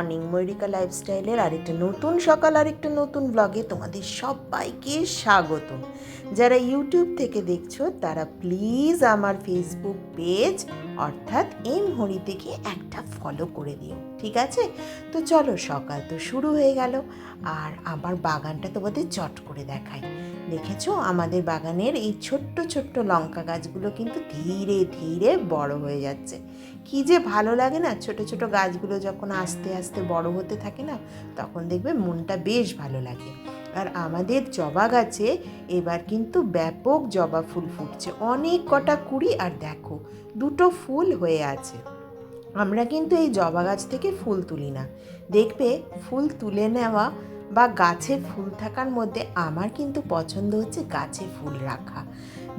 Morning ময়ূরিকা লাইফস্টাইলের আরেকটা নতুন সকাল আরেকটা নতুন ব্লগে তোমাদের সবাইকে স্বাগতম। যারা ইউটিউব থেকে দেখছ, তারা প্লিজ আমার ফেসবুক পেজ অর্থাৎ এম হরি থেকে একটা ফলো করে দিও, ঠিক আছে? তো চলো, সকাল তো শুরু হয়ে গেল, আর আমার বাগানটা তোমাদের চট করে দেখাই। দেখেছ? আমাদের বাগানের এই ছোট্ট ছোট্ট লঙ্কা গাছগুলো কিন্তু ধীরে ধীরে বড় হয়ে যাচ্ছে। কি যে ভালো লাগে না, ছোট ছোট গাছগুলো যখন আস্তে আস্তে বড় হতে থাকে না, তখন দেখবে মনটা বেশ ভালো লাগে। আর আমাদের জবা গাছে এবার কিন্তু ব্যাপক জবা ফুল ফুটছে। অনেক কটা কুড়ি আর দেখো, দুটো ফুল হয়ে আছে। আমরা কিন্তু এই জবা গাছ থেকে ফুল তুলি না। দেখবে, ফুল তুলে নেওয়া বা গাছে ফুল থাকার মধ্যে আমার কিন্তু পছন্দ হচ্ছে গাছে ফুল রাখা।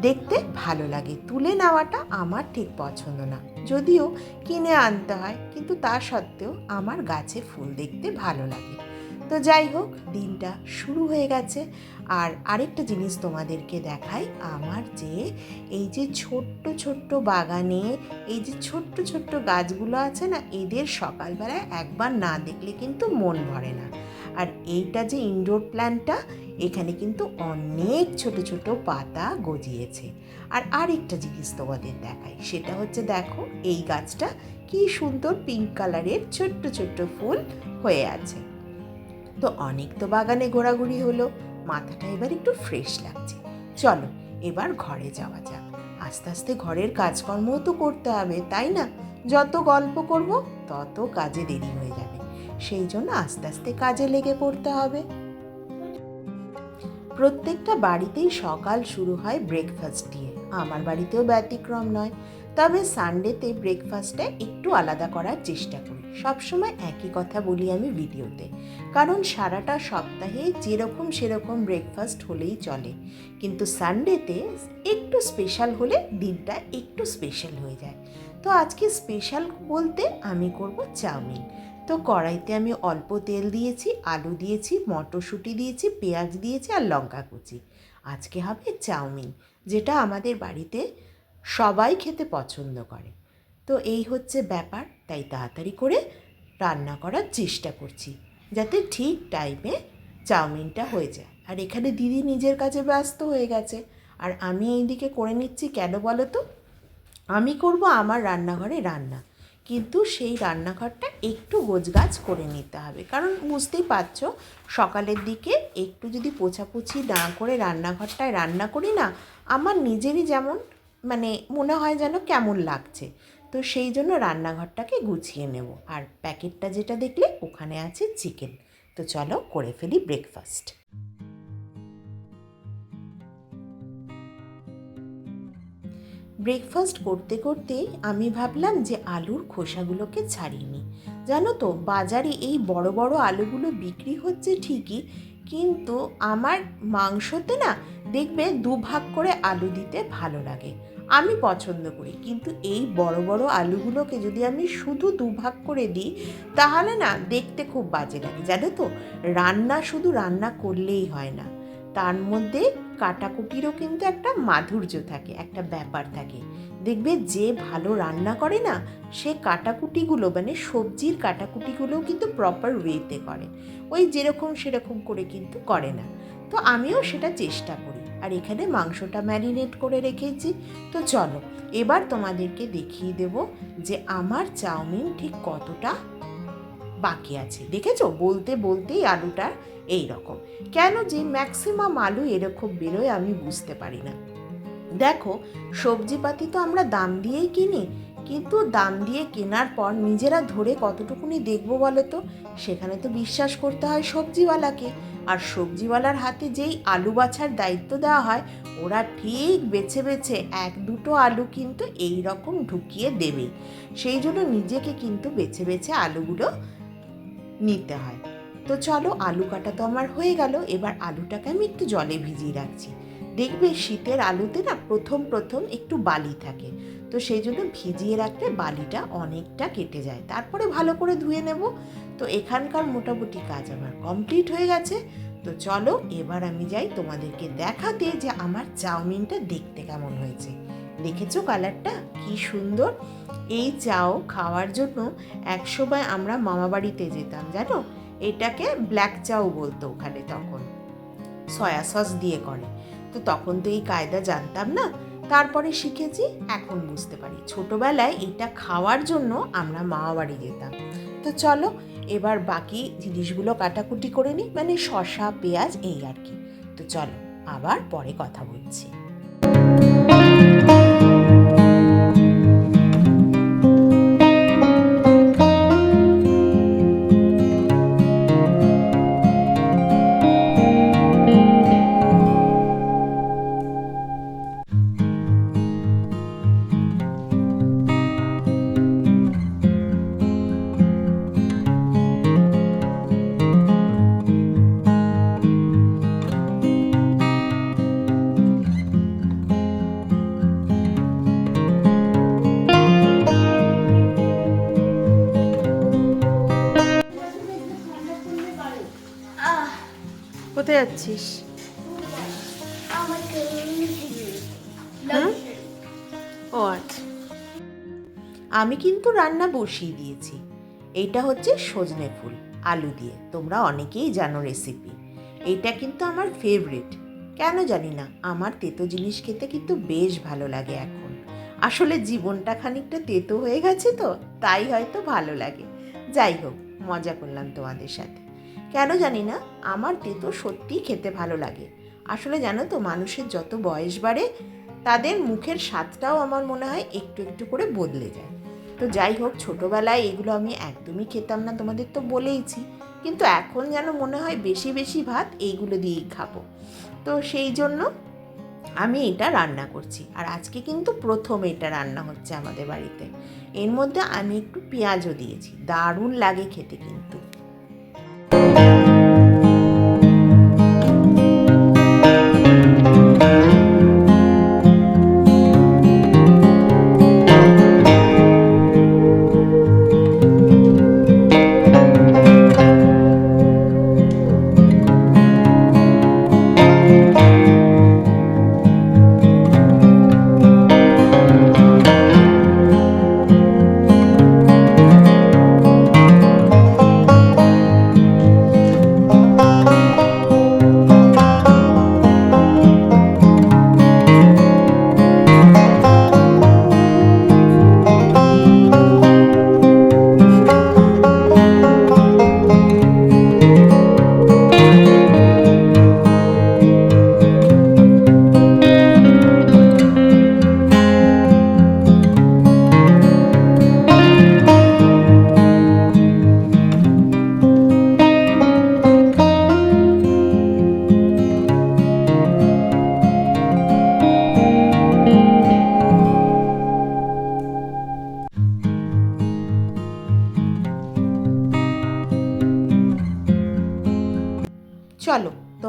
দেখতে ভালো লাগে। তুলে নেওয়াটা আমার ঠিক পছন্দ না। যদিও কিনে আনতে হয়, কিন্তু তা সত্ত্বেও আমার গাছে ফুল দেখতে ভালো লাগে। তো যাই হোক, দিনটা শুরু হয়ে গেছে। আর আরেকটা জিনিস তোমাদেরকে দেখাই আমার যে, এই যে ছোট্ট ছোট্ট বাগানে, এই যে ছোট্ট ছোট্ট গাছগুলো আছে না, এদের সকালবেলায় একবার না দেখলে কিন্তু মন ভরে না। আর এইটা যে ইনডোর প্ল্যান্টটা এখানে কিন্তু অনেক ছোট ছোট পাতা গজিয়েছে। আর আরেকটা জিনিস তোমাদের দেখাই, সেটা হচ্ছে দেখো, এই গাছটা কি সুন্দর পিঙ্ক কালারের ছোট্ট ছোট্ট ফুল হয়ে আছে। তো অনেক তো বাগানে ঘোরাঘুরি হলো। মাথাটা এবার একটু ফ্রেশ লাগছে। চলো, এবার ঘরে যাওয়া যাক। আস্তে আস্তে ঘরের কাজকর্মও তো করতে হবে, তাই না? যত গল্প করব, তত কাজে দেরি হয়ে যাবে। সেই জন্য আস্তে আস্তে কাজে লেগে পড়তে হবে। প্রত্যেকটা বাড়িতেই সকাল শুরু হয় ব্রেকফাস্ট দিয়ে। আমার বাড়িতেও ব্যতিক্রম নয়। তবে সানডেতে ব্রেকফাস্টটা একটু আলাদা করার চেষ্টা করি। সবসময় একই কথা বলি আমি ভিডিওতে কারণ সারাটা সপ্তাহে যেরকম সেরকম ব্রেকফাস্ট হলেই চলে। কিন্তু সানডেতে একটু স্পেশাল হলে দিনটা একটু স্পেশাল হয়ে যায়। তো আজকে স্পেশাল বলতে আমি করব চাউমিন। তো কড়াইতে আমি অল্প তেল দিয়েছি, আলু দিয়েছি, মটরশুঁটি দিয়েছি, পেঁয়াজ দিয়েছি আর লঙ্কা কুচি আজকে হবে চাউমিন, যেটা আমাদের বাড়িতে সবাই খেতে পছন্দ করে। তো এই হচ্ছে ব্যাপার, তাই তাড়াতাড়ি করে রান্না করার চেষ্টা করছি, যাতে ঠিক টাইমে চাউমিনটা হয়ে যায়। আর এখানে দিদি নিজের কাজে ব্যস্ত হয়ে গেছে। আর আমি এইদিকে করে নিচ্ছি কেন বলো তো? আমি করব আমার রান্নাঘরে রান্না, কিন্তু সেই রান্নাঘরটা একটু গোছগাছ করে নিতে হবে। কারণ বুঝতেই পারছ, সকালের দিকে একটু যদি পোছাপুছি না করে রান্নাঘরটায় রান্না করি না, আমার নিজেরই যেমন মানে মনে হয় যেন কেমন লাগছে। তো সেই জন্য রান্নাঘরটাকে গুছিয়ে নেব। আর প্যাকেটটা যেটা দেখলে ওখানে আছে চিকেন। তো চলো করে ফেলি ব্রেকফাস্ট ব্রেকফাস্ট করতে করতে আমি ভাবলাম যে আলুর খোসাগুলোকে ছাড়িয়ে নিই। জানো তো, বাজারে এই বড় বড় আলুগুলো বিক্রি হচ্ছে ঠিকই, কিন্তু আমার মাংসতে না দেখবে দুভাগ করে আলু দিতে ভালো লাগে। আমি পছন্দ করি, কিন্তু এই বড় বড় আলুগুলোকে যদি আমি শুধু দুভাগ করে দিই, তাহলে না দেখতে খুব বাজে লাগে, জানো তো? রান্না শুধু রান্না করলেই হয় না। তার মধ্যে কাটাকুটিরও কিন্তু একটা মাধুর্য থাকে, একটা ব্যাপার থাকে। দেখবে যে ভালো রান্না করে না, সে কাটাকুটিগুলো মানে সবজির কাটাকুটিগুলোও কিন্তু প্রপার ওয়েতে করে। ওই যেরকম সেরকম করে কিন্তু করে না। তো আমিও সেটা চেষ্টা করি। আর এখানে মাংসটা ম্যারিনেট করে রেখেছি। তো চলো, এবার তোমাদেরকে দেখিয়ে দেব যে আমার চাউমিন ঠিক কতটা বাকি আছে। দেখেছ? বলতে বলতেই আলুটা এই রকম কেন যে ম্যাক্সিমাম আলু এরকম বেরোয় আমি বুঝতে পারি না। দেখো, সবজিপাতি তো আমরা দাম দিয়েই কিনি কিন্তু দাম দিয়ে কেনার পর নিজেরা ধরে কতটুকুনি দেখব বলো তো? সেখানে তো বিশ্বাস করতে হয় সবজিওয়ালাকে। আর সবজিওয়ালার হাতে যেই আলু বাছার দায়িত্ব দেওয়া হয়, ওরা ঠিক বেছে বেছে এক দুটো আলু কিন্তু এই রকম ঢুকিয়ে দেবে। সেই জন্য নিজেকে কিন্তু বেছে বেছে আলুগুলো নিতে হয়। তো চলো আলু কাটা তো আমার হয়ে গেল, এবার আলুটাকে আমি একটু জলে ভিজিয়ে রাখছি। দেখবে শীতের আলুতে না প্রথম প্রথম একটু বালি থাকে। তো সেই জন্য ভিজিয়ে রাখলে বালিটা অনেকটা কেটে যায়। তারপরে ভালো করে ধুয়ে নেব। তো এখানকার মোটামুটি কাজ আমার কমপ্লিট হয়ে গেছে। তো চলো এবার আমি যাই তোমাদেরকে দেখাতে যে আমার চাউমিনটা দেখতে কেমন হয়েছে। দেখেছ কালারটা? কি সুন্দর। এই চাও খাওয়ার জন্য একসময় আমরা মামাবাড়িতে যেতাম, জানো? এটাকে ব্ল্যাক চাও বলতো ওখানে তখন। সয়া সস দিয়ে করে। তো তখন তো এই কায়দা জানতাম না। তারপরে শিখেছি, এখন বুঝতে পারি। ছোটোবেলায় এটা খাওয়ার জন্য আমরা মামাবাড়ি যেতাম। তো চলো, এবার বাকি জিনিসগুলো কাটাকুটি করে নিই। মানে শশা পেঁয়াজ এই আর কি। তো চলো, আবার পরে কথা বলছি। কোথায় যাচ্ছিস? ও আচ্ছা। আমি কিন্তু রান্না বসিয়ে দিয়েছি। এইটা হচ্ছে সজনে ফুল আলু দিয়ে। তোমরা অনেকেই জানো রেসিপি এইটা কিন্তু আমার ফেভারিট কেন জানি না আমার তেতো জিনিস খেতে কিন্তু বেশ ভালো লাগে এখন। আসলে জীবনটা খানিকটা তেতো হয়ে গেছে তো তাই হয়তো ভালো লাগে। যাই হোক মজা করলাম তোমাদের সাথে। কেন জানি না, আমার তেতো সত্যিই খেতে ভালো লাগে। আসলে জানো তো, মানুষের যত বয়স বাড়ে, তাদের মুখের স্বাদটাও আমার মনে হয় একটু একটু করে বদলে যায়। তো যাই হোক, ছোটোবেলায় এগুলো আমি একদমই খেতাম না, তোমাদের তো বলেইছি। কিন্তু এখন যেন মনে হয় বেশি বেশি ভাত এইগুলো দিয়েই খাব। তো সেই জন্য আমি এটা রান্না করছি। আর আজকে কিন্তু প্রথম এটা রান্না হচ্ছে আমাদের বাড়িতে। এর মধ্যে আমি একটু পেঁয়াজও দিয়েছি। দারুণ লাগে খেতে কিন্তু।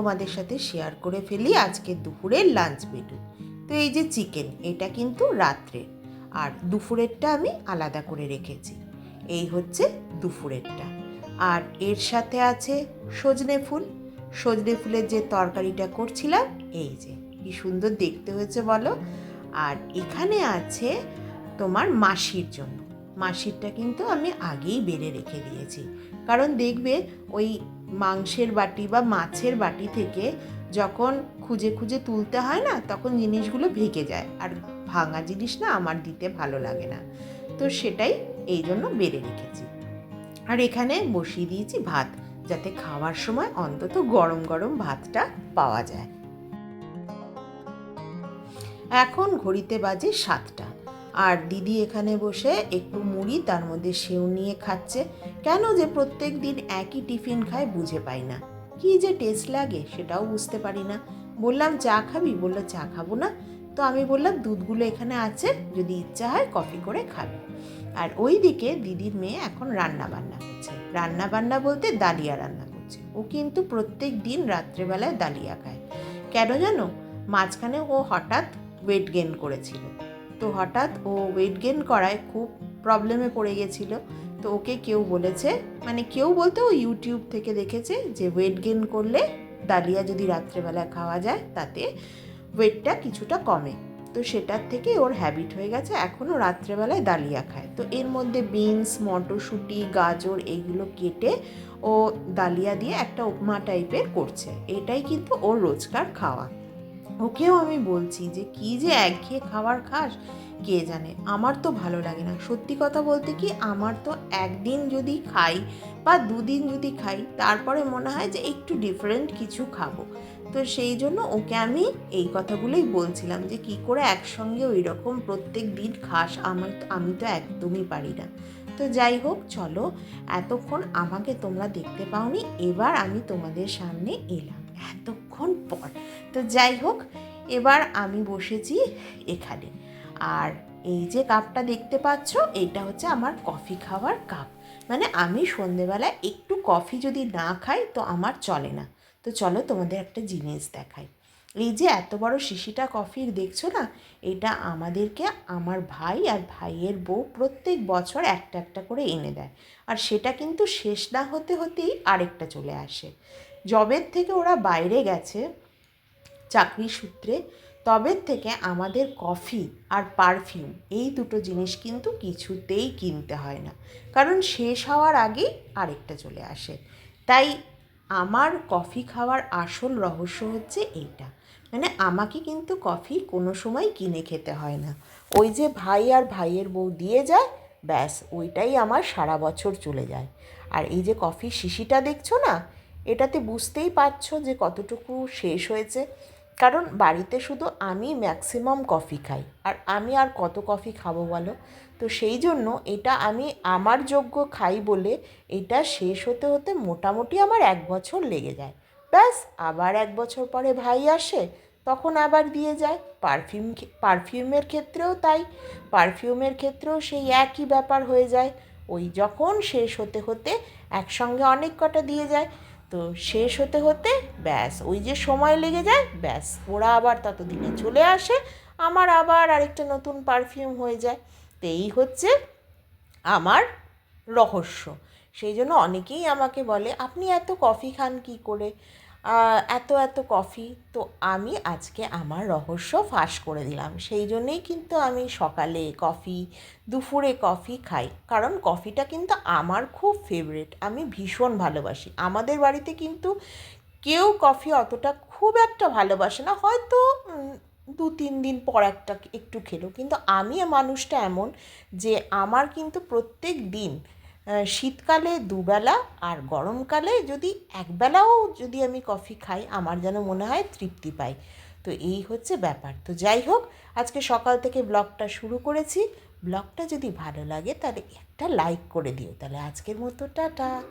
তোমাদের সাথে শেয়ার করে ফেলি আজকে দুপুরের লাঞ্চ মেনু তো এই যে চিকেন এটা কিন্তু রাত্রের। আর দুপুরেরটা আমি আলাদা করে রেখেছি। এই হচ্ছে দুপুরেরটা। আর এর সাথে আছে সজনে ফুল। সজনে ফুলের যে তরকারিটা করছিলাম, এই যে, কি সুন্দর দেখতে হয়েছে বলো। আর এখানে আছে তোমার মাসির জন্য। মাসিরটা কিন্তু আমি আগেই বেড়ে রেখে দিয়েছি। কারণ দেখবে ওই মাংসের বাটি বা মাছের বাটি থেকে যখন খুঁজে খুঁজে তুলতে হয় না, তখন জিনিসগুলো ভেঙে যায়। আর ভাঙা জিনিস না আমার দিতে ভালো লাগে না। তো সেটাই এই জন্য বেড়ে রেখেছি। আর এখানে বসিয়ে দিয়েছি ভাত, যাতে খাওয়ার সময় অন্তত গরম গরম ভাতটা পাওয়া যায়। এখন ঘড়িতে বাজে সাতটা। আর দিদি এখানে বসে একটু মুড়ি, তার মধ্যে সেও নিয়ে খাচ্ছে। কেন যে প্রত্যেক দিন একই টিফিন খায়, বুঝে পাই না। কি যে টেস্ট লাগে, সেটাও বুঝতে পারি না। বললাম, চা খাবি? বলল, চা খাব না। তো আমি বললাম, দুধগুলো এখানে আছে, যদি ইচ্ছা হয় কফি করে খাবে। আর ওই দিকে দিদির মেয়ে এখন রান্না বান্না করছে। রান্না বান্না বলতে ডালিয়া রান্না করছে। ও কিন্তু প্রত্যেক দিন রাত্রেবেলায় দালিয়া খায়। কেন জানো? মাঝখানে ও হঠাৎ ওয়েট গেন করেছিল। তো হঠাৎ ও ওয়েট গেন করায় খুব প্রবলেমে পড়ে গেছিল। তো ওকে কেউ বলেছে মানে কেউ বলতে ও ইউটিউব থেকে দেখেছে যে ওয়েট গেন করলে ডালিয়া যদি রাত্রেবেলা খাওয়া যায়, তাতে ওয়েটটা কিছুটা কমে। তো সেটার থেকে ওর হ্যাবিট হয়ে গেছে এখনও রাত্রেবেলায় ডালিয়া খায়। তো এর মধ্যে বিনস মটরশুঁটি, গাজর এইগুলো কেটে ও ডালিয়া দিয়ে একটা উপমা টাইপের করছে। এটাই কিন্তু ওর রোজকার খাওয়া। ওকেও আমি বলছি যে, কি যে একঘেয়ে খাবার খাস, কে জানে? আমার তো ভালো লাগে না। সত্যি কথা বলতে কি, আমার তো একদিন যদি খাই বা দুদিন যদি খাই, তারপরে মনে হয় যে একটু ডিফারেন্ট কিছু খাব। তো সেই জন্য ওকে আমি এই কথাগুলোই বলছিলাম যে, কি করে একসঙ্গে ওই রকম প্রত্যেক দিন খাস? আমার আমি তো একদমই পারি না। তো যাই হোক, চলো, এতক্ষণ আমাকে তোমরা দেখতে পাওনি, এবার আমি তোমাদের সামনে এলাম। এতক্ষণ পর। তো যাই হোক, এবার আমি বসেছি এখানে। আর এই যে কাপটা দেখতে পাচ্ছ এটা হচ্ছে আমার কফি খাওয়ার কাপ। মানে আমি সন্ধেবেলায় একটু কফি যদি না খাই, তো আমার চলে না। তো চলো তোমাদের একটা জিনিস দেখাই। এই যে এত বড় শিশিটা কফির, দেখছ না? এটা আমাদেরকে আমার ভাই আর ভাইয়ের বউ প্রত্যেক বছর একটা একটা করে এনে দেয়। আর সেটা কিন্তু শেষ না হতে হতেই আরেকটা চলে আসে। জবের থেকে ওরা বাইরে গেছে, চাকরি সূত্রে তবে থেকে আমাদের কফি আর পারফিউম, এই দুটো জিনিস কিন্তু কিছুতেই কিনতে হয় না। কারণ শেষ হওয়ার আগেই আরেকটা চলে আসে। তাই আমার কফি খাওয়ার আসল রহস্য হচ্ছে এইটা। মানে আমাকে কিন্তু কফি কোনো সময় কিনে খেতে হয় না। ওই যে ভাই আর ভাইয়ের বউ দিয়ে যায়, ব্যাস, ওইটাই আমার সারা বছর চলে যায়। আর এই যে কফির শিশিটা দেখছ না এটাতে বুঝতেই পারছ যে কতটুকু শেষ হয়েছে। কারণ বাড়িতে শুধু আমি ম্যাক্সিমাম কফি খাই। আর আমি আর কত কফি খাব বলো? তো সেই জন্য এটা আমি আমার যোগ্য খাই বলে এটা শেষ হতে হতে মোটামুটি আমার এক বছর লেগে যায়। ব্যাস, আবার এক বছর পরে ভাই আসে, তখন আবার দিয়ে যায়। পারফিউম পারফিউমের ক্ষেত্রেও তাই। পারফিউমের ক্ষেত্রেও সেই একই ব্যাপার হয়ে যায়। ওই যখন শেষ হতে হতে একসঙ্গে অনেক কটা দিয়ে যায়। তো শেষ হতে হতে ব্যাস, ওই যে সময় লেগে যায়, ব্যাস, ওরা আবার ততদিনে চলে আসে, আমার আবার আরেকটা নতুন পারফিউম হয়ে যায়। তো এই হচ্ছে আমার রহস্য। সেই জন্য অনেকেই আমাকে বলে, আপনি এত কফি খান কি করে? এত এত কফি তো আমি আজকে আমার রহস্য ফাঁস করে দিলাম। সেই জন্যেই কিন্তু আমি সকালে কফি, দুপুরে কফি খাই। কারণ কফিটা কিন্তু আমার খুব ফেভারিট আমি ভীষণ ভালোবাসি। আমাদের বাড়িতে কিন্তু কেউ কফি অতটা খুব একটা ভালোবাসে না। হয়তো দু তিন দিন পর একটা একটু খেলো। কিন্তু আমি মানুষটা এমন যে আমার কিন্তু প্রত্যেক দিন শীতকালে দুবেলা আর গরমকালে যদি একবেলাও যদি আমি কফি খাই, আমার যেন মনে হয় তৃপ্তি পাই। তো এই হচ্ছে ব্যাপার। তো যাই হোক, আজকে সকাল থেকে ব্লগটা শুরু করেছি। ব্লগটা যদি ভালো লাগে, তাহলে একটা লাইক করে দিও। তাহলে আজকের মতো, টাটা।